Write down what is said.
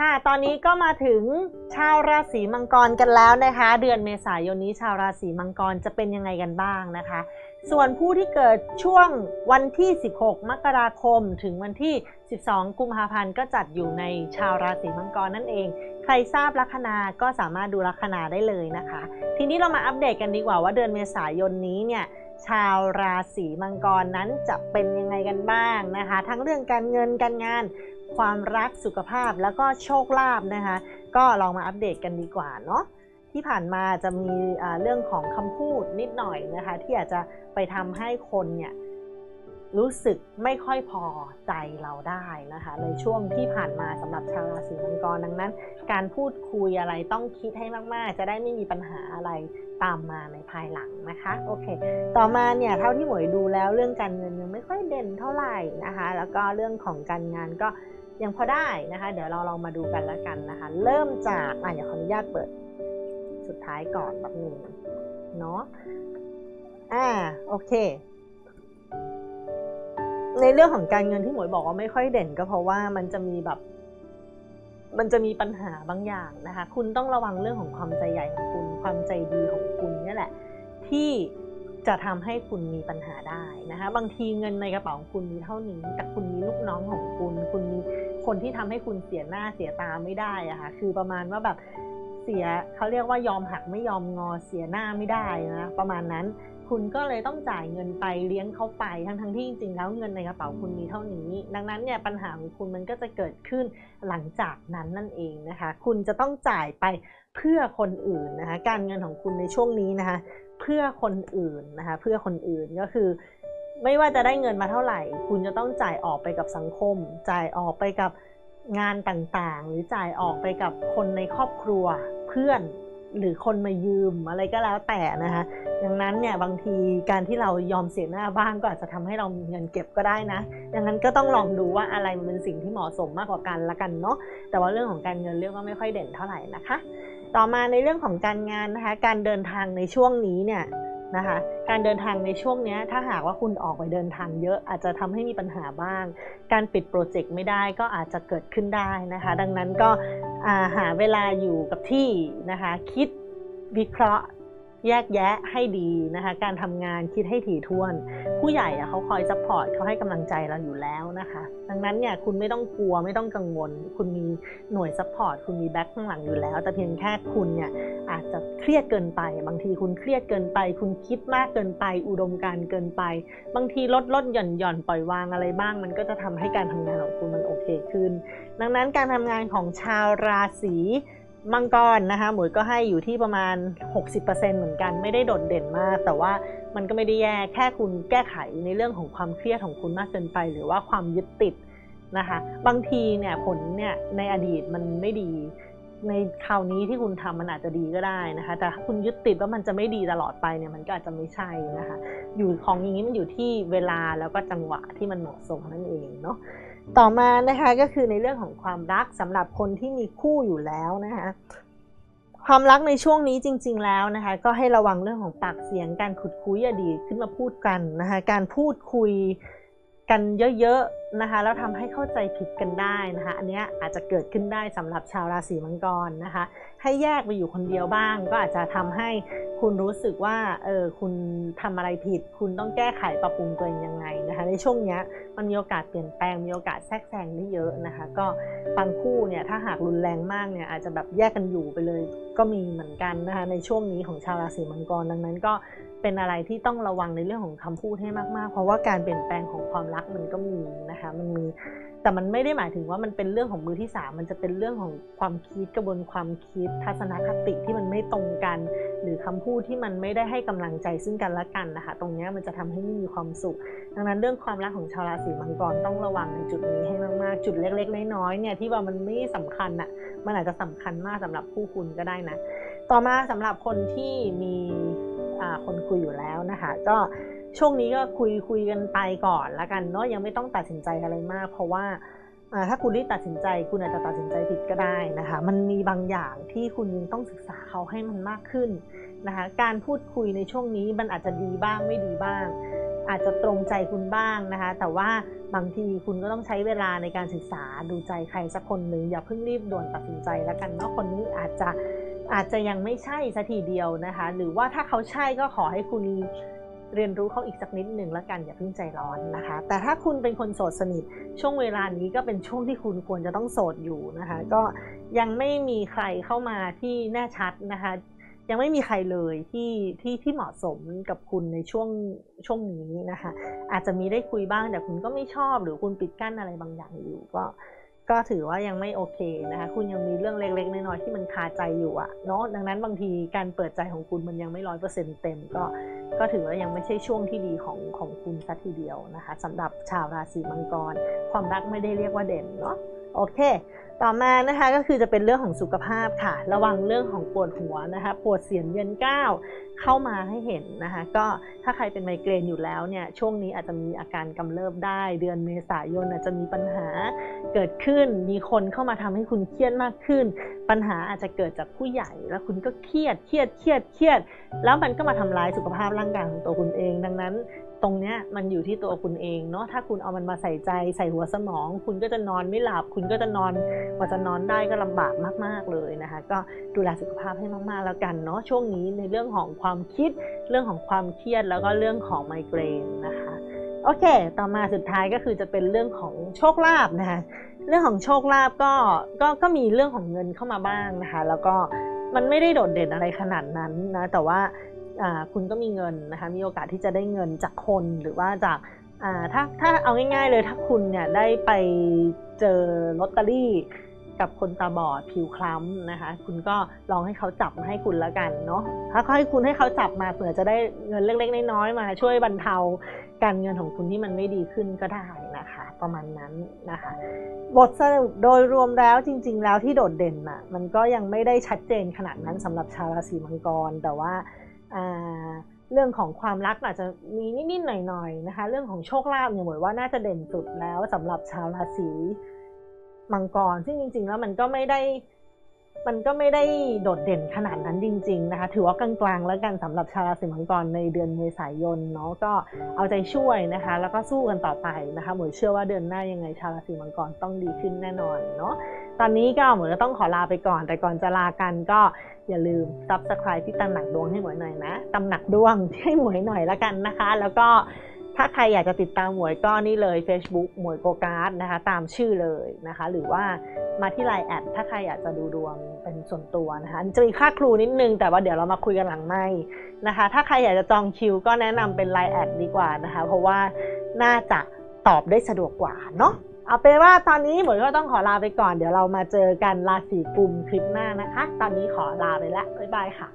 ค่ะ ตอนนี้ก็มาถึงชาวราศีมังกรกันแล้วนะคะ เดือนเมษายนนี้ชาวราศีมังกรจะเป็นยังไงกันบ้างนะคะ ส่วนผู้ที่เกิดช่วงวันที่ 16 มกราคม ถึงวันที่ 12 กุมภาพันธ์ก็จัดอยู่ในชาวราศีมังกรนั่นเอง ใครทราบลัคนาก็สามารถดูลัคนาได้เลยนะคะ ทีนี้เรามาอัปเดตกันดีกว่าว่าเดือนเมษายนนี้เนี่ยชาวราศีมังกรนั้นจะเป็นยังไงกันบ้างนะคะ ทั้งเรื่องการเงินการงาน ความรักสุขภาพแล้วก็โชคลาภนะคะ ก็ลองมาอัปเดตกันดีกว่าเนาะที่ผ่านมาจะมีเรื่องของคำพูดนิดหน่อยนะคะ ที่อาจจะไปทำให้คนเนี่ยรู้สึกไม่ค่อยพอใจเราได้นะคะ ในช่วงที่ผ่านมาสำหรับชาวราศีมังกรดังนั้น การพูดคุยอะไรต้องคิดให้มาก ๆ จะได้ไม่มีปัญหาอะไรตามมาในภายหลังนะคะโอเค ต่อมาเนี่ยเท่าที่หมวยดูแล้วเรื่องการเงินยังไม่ค่อยเด่นเท่าไหร่นะคะ แล้วก็เรื่องของการงานก็ ยังพอได้นะคะ เดี๋ยวเราลองมาดูกันแล้วกันนะคะ เริ่มจากอะอย่าขออนุญาตเปิด สุดท้ายก่อนแบบนึงเนาะอ่าโอเค ในเรื่องของการเงินที่หมวยบอกว่าไม่ค่อยเด่นก็เพราะว่ามันจะมีแบบมันจะมีปัญหาบางอย่างนะคะ คุณต้องระวังเรื่องของความใจใหญ่ของคุณ ความใจดีของคุณนี่แหละ ที่จะทำให้คุณมีปัญหาได้นะคะ บางทีเงินในกระเป๋าของคุณมีเท่านี้ แต่คุณมีลูกน้องของคุณ คุณมี คนที่ทำให้คุณเสียหน้าเสียตาไม่ได้อะค่ะคือประมาณว่าแบบเสียเขาเรียกว่ายอมหักไม่ยอมงอเสียหน้าไม่ได้นะประมาณนั้นคุณก็เลยต้องจ่ายเงินไปเลี้ยงเขาไปทั้งทั้งที่จริงๆแล้วเงินในกระเป๋าคุณมีเท่านี้ ดังนั้นเนี่ยปัญหาของคุณมันก็จะเกิดขึ้นหลังจากนั้นนั่นเองนะคะ คุณจะต้องจ่ายไปเพื่อคนอื่นนะคะ การเงินของคุณในช่วงนี้นะคะ เพื่อคนอื่นนะคะ เพื่อคนอื่นก็คือ ไม่ว่าจะได้เงินมาเท่าไหร่ คุณจะต้องจ่ายออกไปกับสังคม จ่ายออกไปกับงานต่างๆ หรือจ่ายออกไปกับคนในครอบครัวเพื่อนหรือคนมายืมอะไรก็แล้วแต่นะคะดังนั้นเนี่ยบางทีการที่เรายอมเสียหน้าบ้างก็อาจจะทำให้เรามีเงินเก็บก็ได้นะ ดังนั้นก็ต้องลองดูว่าอะไรมันเป็นสิ่งที่เหมาะสมมากกว่ากันละกันเนาะ แต่ว่าเรื่องของการเงินเรื่องก็ไม่ค่อยเด่นเท่าไหร่นะคะ ต่อมาในเรื่องของการงานนะคะ การเดินทางในช่วงนี้เนี่ย นะคะ การเดินทางในช่วงนี้ถ้าหากว่าคุณออกไปเดินทางเยอะอาจจะทำให้มีปัญหาบ้าง การปิดโปรเจกต์ไม่ได้ก็อาจจะเกิดขึ้นได้นะคะ ดังนั้นก็หาเวลาอยู่กับที่นะคะ คิดวิเคราะห์ แยกแยะให้ดีนะคะ การทำงานคิดให้ถี่ถ้วน ผู้ใหญ่อะเขาคอยซัพพอร์ตเขาให้กำลังใจเราอยู่แล้วนะคะ ดังนั้นเนี่ยคุณไม่ต้องกลัวไม่ต้องกังวล คุณมีหน่วยซัพพอร์ตคุณมีแบ็คข้างหลังอยู่แล้ว แต่เพียงแค่คุณเนี่ยอาจจะเครียดเกินไป บางทีคุณเครียดเกินไป คุณคิดมากเกินไป อุดมการเกินไป บางทีลดลดหย่อนหย่อนปล่อยวางอะไรบ้าง มันก็จะทำให้การทำงานของคุณมันโอเคขึ้น ดังนั้นการทำงานของชาวราศี มังกรนะคะหมวยก็ให้อยู่ที่ประมาณ 60%เหมือนกันไม่ได้โดดเด่นมาก แต่ว่ามันก็ไม่ได้แย่แค่คุณแก้ไขในเรื่องของความเครียดของคุณมากเกินไป หรือว่าความยึดติดนะคะบางทีเนี่ยผลเนี่ยในอดีตมันไม่ดี ในคราวนี้ที่คุณทำมันอาจจะดีก็ได้นะคะแต่คุณยึดติดว่ามันจะไม่ดีตลอดไปเนี่ยมันก็อาจจะไม่ใช่นะคะอยู่ของอย่างนี้มันอยู่ที่เวลาแล้วก็จังหวะที่มันเหมาะสมนั่นเองเนาะ ต่อมานะคะก็คือในเรื่องของความรักสำหรับคนที่มีคู่อยู่แล้วนะคะความรักในช่วงนี้จริง ๆ แล้วนะคะ ก็ให้ระวังเรื่องของปากเสียงการขุดคุยอดีตขึ้นมาพูดกันนะคะการพูดคุย กันเยอะๆนะคะแล้วทำให้เข้าใจผิดกันได้นะคะอันนี้อาจจะเกิดขึ้นได้สำหรับชาวราศีมังกรนะคะให้แยกไปอยู่คนเดียวบ้าง ก็อาจจะทำให้คุณรู้สึกว่าเออคุณทำอะไรผิด คุณต้องแก้ไขปรับปรุงตัวเองยังไงนะคะในช่วงนี้มันมีโอกาสเปลี่ยนแปลงมีโอกาสแทรกแซงได้เยอะนะคะก็บางคู่เนี่ยถ้าหากรุนแรงมากเนี่ยอาจจะแบบแยกกันอยู่ไปเลยก็มีเหมือนกันนะคะในช่วงนี้ของชาวราศีมังกรดังนั้นก็ เป็นอะไรที่ต้องระวังในเรื่องของคำพูดให้มากๆ เพราะว่าการเปลี่ยนแปลงของความรักมันก็มีนะคะมันมีแต่มันไม่ได้หมายถึงว่ามันเป็นเรื่องของมือที่สามมันจะเป็นเรื่องของความคิดกระบวนความคิด ทัศนคติที่มันไม่ตรงกัน หรือคำพูดที่มันไม่ได้ให้กำลังใจซึ่งกันและกันนะคะ ตรงนี้มันจะทำให้ไม่มีความสุข ดังนั้นเรื่องความรักของชาวราศีมังกรต้องระวังในจุดนี้ให้มากๆ จุดเล็กๆน้อยๆเนี่ยที่ว่ามันไม่สำคัญอะ่ะมันอาจจะสำคัญมากสำหรับคู่คุณก็ได้นะต่อมาสำหรับคนที่มี คนคุยอยู่แล้วนะคะ ก็ช่วงนี้ก็คุยคุยกันไปก่อนละกันเนาะยังไม่ต้องตัดสินใจอะไรมาก เพราะว่าถ้าคุณรีบตัดสินใจ คุณอาจจะตัดสินใจผิดก็ได้นะคะ มันมีบางอย่างที่คุณยังต้องศึกษาเขาให้มันมากขึ้นนะคะการพูดคุยในช่วงนี้มันอาจจะดีบ้างไม่ดีบ้าง อาจจะตรงใจคุณบ้างนะคะ แต่ว่าบางทีคุณก็ต้องใช้เวลาในการศึกษาดูใจใครสักคนหนึ่งอย่าเพิ่งรีบด่วนตัดสินใจแล้วกันเนาะคนนี้อาจจะ อาจจะยังไม่ใช่สัทีเดียวนะคะ หรือว่าถ้าเขาใช่ก็ขอให้คุณเรียนรู้เขาอีกสักนิดหนึ่งแล้วกันอย่าเพิ่งใจร้อนนะคะ แต่ถ้าคุณเป็นคนโสดสนิท ช่วงเวลานี้ก็เป็นช่วงที่คุณควรจะต้องโสดอยู่นะคะ ก็ยังไม่มีใครเข้ามาที่แน่ชัดนะคะ ยังไม่มีใครเลยที่ที่ที่เหมาะสมกับคุณในช่วงช่วงนี้นะคะ อาจจะมีได้คุยบ้างแต่คุณก็ไม่ชอบหรือคุณปิดกั้นอะไรบางอย่างอยู่ก็ ก็ถือว่ายังไม่โอเคนะคะ คุณยังมีเรื่องเล็กๆ น้อยๆที่มันคาใจอยู่อะเนาะดังนั้นบางทีการเปิดใจของคุณมันยังไม่ร้อยเปอร์เซ็นต์เต็มก็ก็ถือว่ายังไม่ใช่ช่วงที่ดีของของคุณสักทีเดียวนะคะสำหรับชาวราศีมังกร ความรักไม่ได้เรียกว่าเด่นเนาะโอเค ต่อมานะคะก็คือจะเป็นเรื่องของสุขภาพค่ะ ระวังเรื่องของปวดหัวนะคะ ปวดเสียนเวียนก้าว เข้ามาให้เห็นนะคะก็ถ้าใครเป็นไมเกรนอยู่แล้วเนี่ยช่วงนี้อาจจะมีอาการกำเริบได้ เดือนเมษายนอาจจะมีปัญหาเกิดขึ้น มีคนเข้ามาทำให้คุณเครียดมากขึ้น ปัญหาอาจจะเกิดจากผู้ใหญ่แล้วคุณก็เครียดเครียดเครียดเครียด แล้วมันก็มาทำลายสุขภาพร่างกายของตัวคุณเอง ดังนั้น ตรงเนี้ยมันอยู่ที่ตัวคุณเองเนาะถ้าคุณเอามันมาใส่ใจใส่หัวสมอง คุณก็จะนอนไม่หลับ คุณก็จะนอนกว่าจะนอนได้ก็ลำบากมาก ๆเลยนะคะ ก็ดูแลสุขภาพให้มากๆแล้วกันเนาะช่วงนี้ในเรื่องของความคิด เรื่องของความเครียดแล้วก็เรื่องของไมเกรนนะคะโอเค ต่อมาสุดท้ายก็คือจะเป็นเรื่องของโชคลาภนะคะเรื่องของโชคลาภก็ก็ก็มีเรื่องของเงินเข้ามาบ้างนะคะ แล้วก็มันไม่ได้โดดเด่นอะไรขนาดนั้นนะแต่ว่า คุณก็มีเงินนะคะมีโอกาสที่จะได้เงินจากคนหรือว่าจากถ้าถ้าเอาง่ายๆเลยถ้าคุณเนี่ยได้ไปเจอลอตเตอรี่กับคนตาบอดผิวคล้ำนะคะ คุณก็ลองให้เขาจับมาให้คุณแล้วกันเนาะถ้าเขาให้คุณให้เขาจับมาเผื่อจะได้เงินเล็กๆน้อยๆมาช่วยบรรเทาการเงินของคุณที่มันไม่ดีขึ้นก็ได้นะคะ ประมาณนั้นนะคะ บทสรุปโดยรวมแล้วจริง ๆ แล้วที่โดดเด่นอะมันก็ยังไม่ได้ชัดเจนขนาดนั้นสำหรับชาวราศีมังกรแต่ว่า เรื่องของความรักอาจจะมีนิดๆหน่อยๆนะคะ เรื่องของโชคลาภเนี่ยเหมือนว่าน่าจะเด่นสุดแล้วสำหรับชาวราศีมังกร ซึ่งจริงๆแล้วมันก็ไม่ได้ มันก็ไม่ได้โดดเด่นขนาดนั้นจริง ๆ นะคะ ถือว่ากลางๆแล้วกันสำหรับชาวราศีมังกรในเดือนเมษายนเนาะก็เอาใจช่วยนะคะ แล้วก็สู้กันต่อไปนะคะเหมือนเชื่อว่าเดือนหน้ายังไงชาวราศีมังกรต้องดีขึ้นแน่นอนเนาะตอนนี้ก็เหมือนจะต้องขอลาไปก่อน แต่ก่อนจะลากันก็อย่าลืม subscribe ที่ตำหนักดวงให้หมวยหน่อยนะตำหนักดวงให้หมวยหน่อยแล้วกันนะคะ แล้วก็ ถ้าใครอยากจะติดตามหมวยก็นี่เลย Facebook หมวยโกการ์ดนะคะตามชื่อเลยนะคะ หรือว่ามาที่ไลน์แอดถ้าใครอยากจะดูดวงเป็นส่วนตัวนะคะจะมีค่าครูนิดนึง แต่ว่าเดี๋ยวเรามาคุยกันหลังไม่นะคะ ถ้าใครอยากจะจองคิวก็แนะนำเป็นไลน์แอดดีกว่านะคะ เพราะว่าน่าจะตอบได้สะดวกกว่าเนาะเอาเป็นว่าตอนนี้หมวยก็ต้องขอลาไปก่อน เดี๋ยวเรามาเจอกันราศีกุมคลิปหน้านะคะ ตอนนี้ขอลาไปแล้วบ๊ายบายค่ะ